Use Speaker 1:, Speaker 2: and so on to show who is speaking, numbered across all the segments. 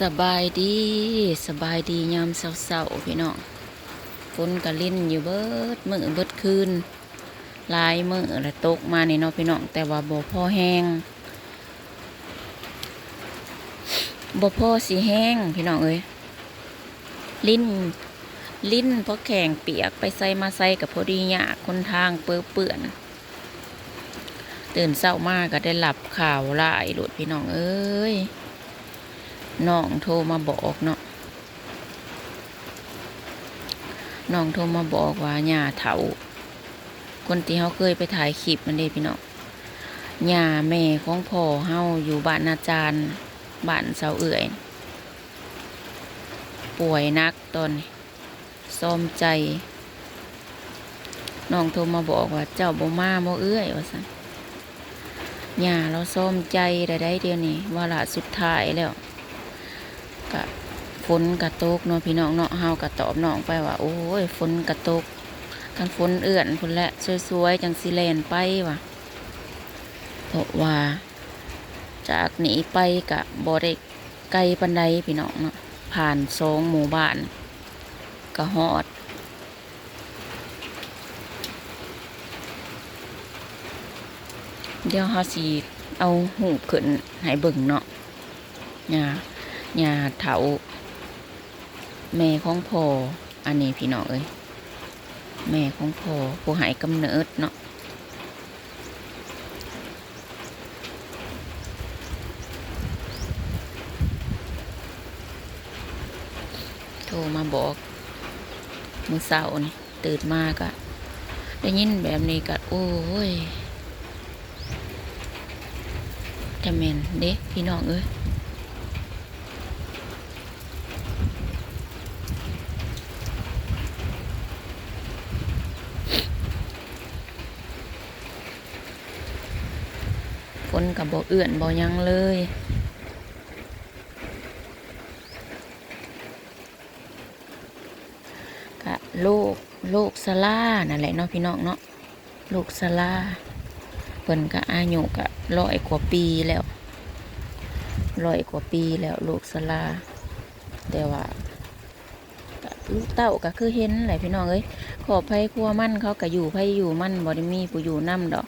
Speaker 1: สบายดีสบายดียามเศร้าๆพี่น้องฝนกระลิ่นอยู่เบิดมือเบิดคืนลายมือและตกมาในเนาะพี่น้องแต่ว่าบ่พอแห้งบ่พอสีแห้งพี่น้องเอ้ยลิ้นลิ้นพราะแข็งเปียกไปใส่มาใส่กับพอดีหยากคนทางเปื้อเปื่อนตื่นเศร้ามากก็ได้หลับข่าวหลายหลุดพี่น้องเอ้ย น้องโทรมาบอกเนาะน้องโทรมาบอกว่าหญ้าเถาคนที่เขาเคยไปถ่ายคลิปมันเด้พี่น้องหญ้าแม่ของพ่อเฮาอยู่บ้านอาจารย์บ้านเสาเอื่อยป่วยหนักตอนนี้อมใจน้องโทรมาบอกว่าเจ้าบ่มาบ่เอื้อยว่าซั่นหญ้าเราซ่อมใจได้ได้เดียวนี้ว่าละสุดท้ายแล้ว กะฝนกระตกเนาะพี่น้องเนาะเฮากะตอบน้องไปว่า โอ้ยฝนกระตกกันฝนเอื่อนพุ่นและสวยๆจังสิแลนไปว่ะเพราะว่า จากนี้ไปกะบ่ได้ไกลปันใดพี่น้องเนาะผ่านสองหมู่บ้านกะฮอดเดี๋ยวเฮาสิเอาหูขึ้นให้เบิ่งเนาะเนี่ย ยาเถาแม่ของพ่ออันนี้พี่น้องเอ้ยแม่ของพ่อผู้หายกำเนิดเนาะโทรมาบอกมือเสาร์นี่ตื่นมากะได้ยินแบบนี้กะโอ้ยจะเมนเด็กพี่น้องเอ้ย นกับบ่เอื่อนบ่หยังเลย กะลูกลูกสลานั่นแหละเนาะพี่น้องเนาะลูกสลาเพิ่นก็อายุกะร้อยกว่าปีแล้วร้อยกว่าปีแล้วลูกสลา แต่ว่าลูกเต้าก็คือเห็นแหละพี่น้องเอ้ยขอภัยครัวมั่นเขาก็อยู่ไผอยู่มั่นบ่ได้มีผู้อยู่นํดอก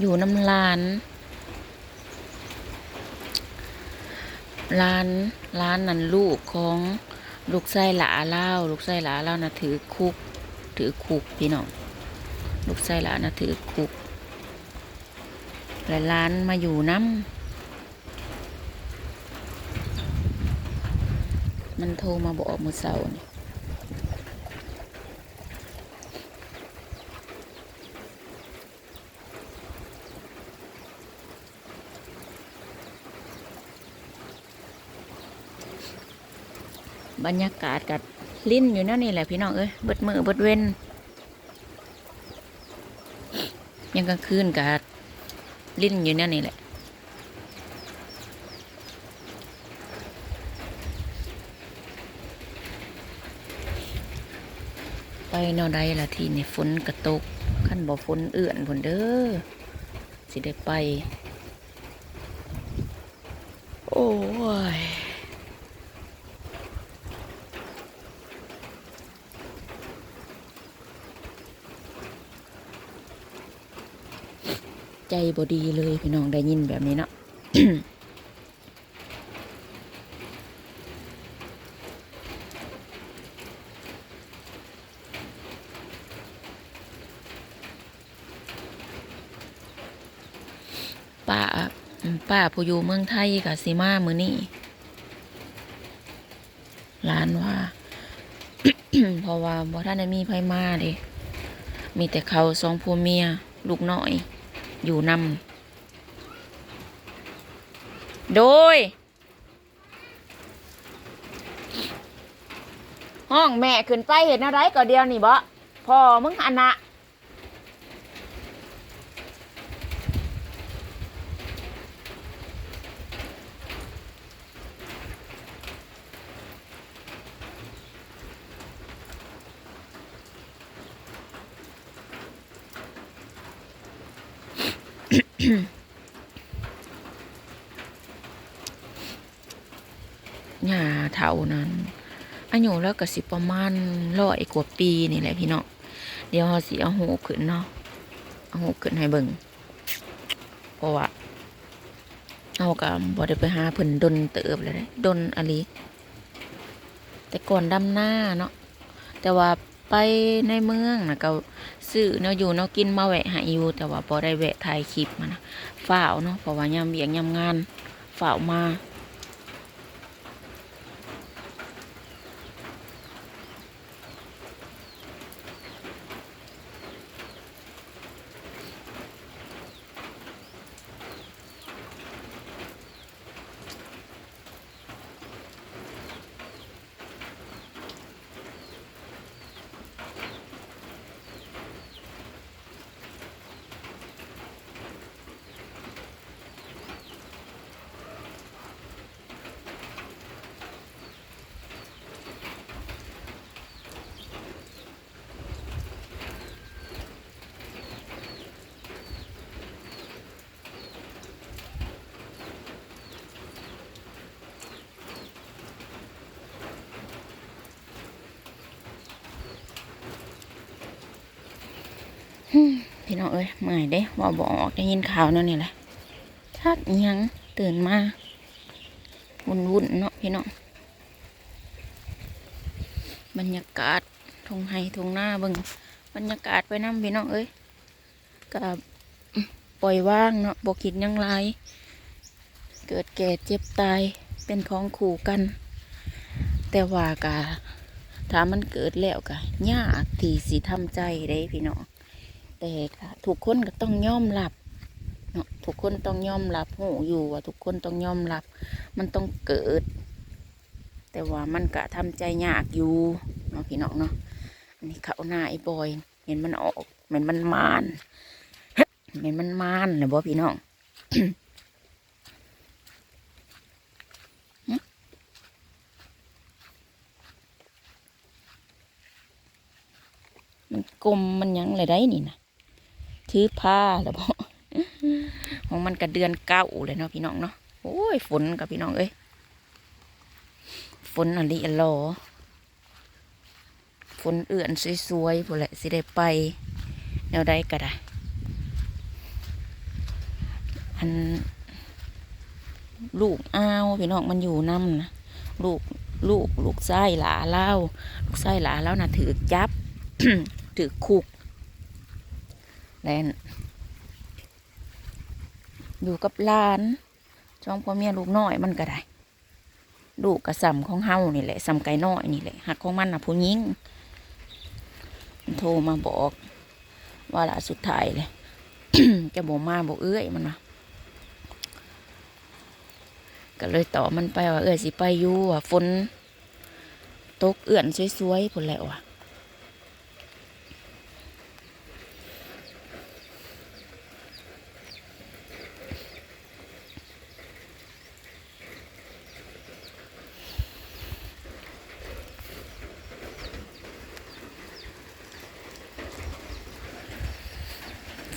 Speaker 1: อยู่น้ำลาน ร้านร้านนั้นลูกของลูกไส้หลาเล่าลูกไส้หลาเล่านะถือคุก ถือคุกพี่น้องลูกไส้หลานะถือคุกหลายร้านมาอยู่น้ำมันโทรมาบอกมือเสานี่ บรรยากาศกับลิ้นอยู่นั่นนี่แหละพี่น้องเอ้ยเบิดมือเบิดเว้นยังกลางคืนกับลิ้นอยู่นั่นนี่แหละไปแนวใดละทีนี่ฝนกระตกขั้นบ่ฝนเอื่อนผนเด้อสิได้ไป โอ้ย บดีเลยพี่น้องได้ยินแบบนี้เนาะป้าป้าผู้อยู่เมืองไทยกับซีมามือนี่ร้านว่า เพราะว่าบ่ท่านมีไผมาเด้มีแต่เขาสองผัวเมีย ลูกน้อย อยู่นำโดย ห้องแม่ขึ้นไปเห็นอะไรก็เดียวนี่บ่พ่อมึงอันนะ ยุแล้วก็สิประมาณร้อยกว่าปีนี่แหละพี่น้องเดี๋ยวเราสิเอาหูขึ้นเนาะเอาหูขึ้นให้เบิ่งเพราะว่าเอาก็บ่ได้ไปหาเพิ่นดนเติบเลยเด้ดนอะลีแต่ก่อนดำหน้าเนาะแต่ว่าไปในเมืองนะก็ซื้อเนาะอยู่เนาะกินมาแวะหาอยู่แต่ว่าบ่ได้แวะถ่ายคลิปมานะฝ้าวเนาะเพราะว่ายามเวียงยามงานฝ้าวมา พี่น้องเอ้ยเมื่อยเด้ว่าบออกได้ยินข่าวนั่นนี่แหละทักยังตื่นมาวุ่นวุ่นเนาะพี่น้องบรรยากาศทงไห้ทงหน้าเบิ่งบรรยากาศไปน้ำพี่น้องเอ้ยกับปล่อยว่างเนาะบคิดยังไรเกิดแก่เจ็บตายเป็นของขู่กัน แต่ว่ากะถ้ามันเกิดแล้วกะยากที่สิทำใจได้พี่น้อง แต่ทุกคนก็ต้องยอมรับเนาะทุกคนต้องยอมรับหูอยู่ว่าทุกคนต้องยอมรับ มันต้องเกิด แต่ว่ามันก็ทำใจยากอยู่เนาะพี่น้องเนาะอันนี้เขาหน้าไอ้บอยเห็นมันออกเหม็นมันมานเหม็นมันมานเลยบ่พี่น้องมันกลมมันยังเลยได้นี่นะ ถือผ้าแล้วบ่ของมันก็เดือนเก้าเลยเนาะพี่น้องเนาะโอ้ยฝนกับพี่น้องเอ้ยฝนอันนี้อันลอฝนเอื่อนสวยๆพอแหละสิได้ไป แนวใดก็ได้ อัน ลูกอ้าวพี่น้องมันอยู่น้ำนะลูกลูกลูกไส้หลาเล่า ลูกไส้หลาเล่านะถือจับถือคุก แลนอยู่กับหลานช่องพ่อเมียลูกน้อยมันก็ได้ลูกกระสำของเฮานี่แหละสำไก่น้อยนี่แหละหักของมันนะผู้หญิงโทรมาบอก ว่าละสุดท้ายเลยแกบอกมาบอกเอ้ยมันนะก็เลยต่อมันไปว่าเอ้ยสิไปอยู่อะฝนตกเอื่อนสวยๆพุ่นแล้วอะ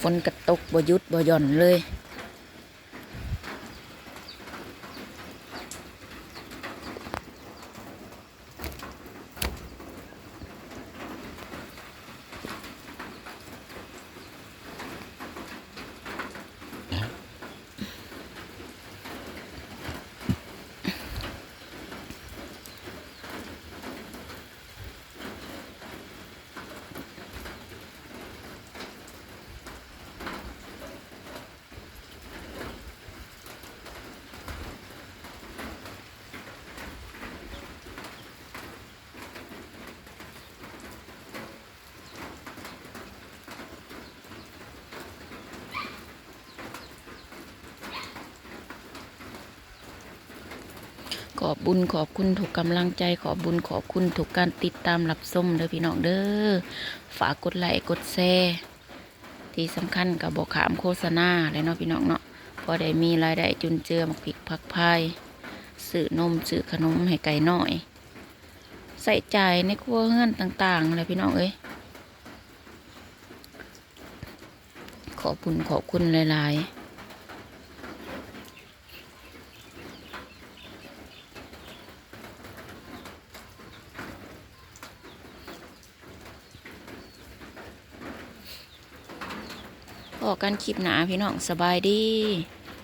Speaker 1: ฝนกระตกบ่ยุดบ่ย่อนเลย ขอบบุญขอบคุณถูกกำลังใจขอบบุญขอบคุณถูกการติดตามรับชมเด้อพี่น้องเด้อฝากกดไลค์กดแชร์ที่สำคัญกับบอกขามโฆษณาเลยเนาะพี่น้องเนาะพอได้มีรายได้จุนเจือมักผิกพักพายซื้อนมซื้อขนมให้ไก่หน้อย ใส่ใจในครัวเฮือนต่างๆเลยพี่น้องเอ้ยขอบคุณขอบคุณหลายๆ กันคลิปหนาพี่น้องสบายดี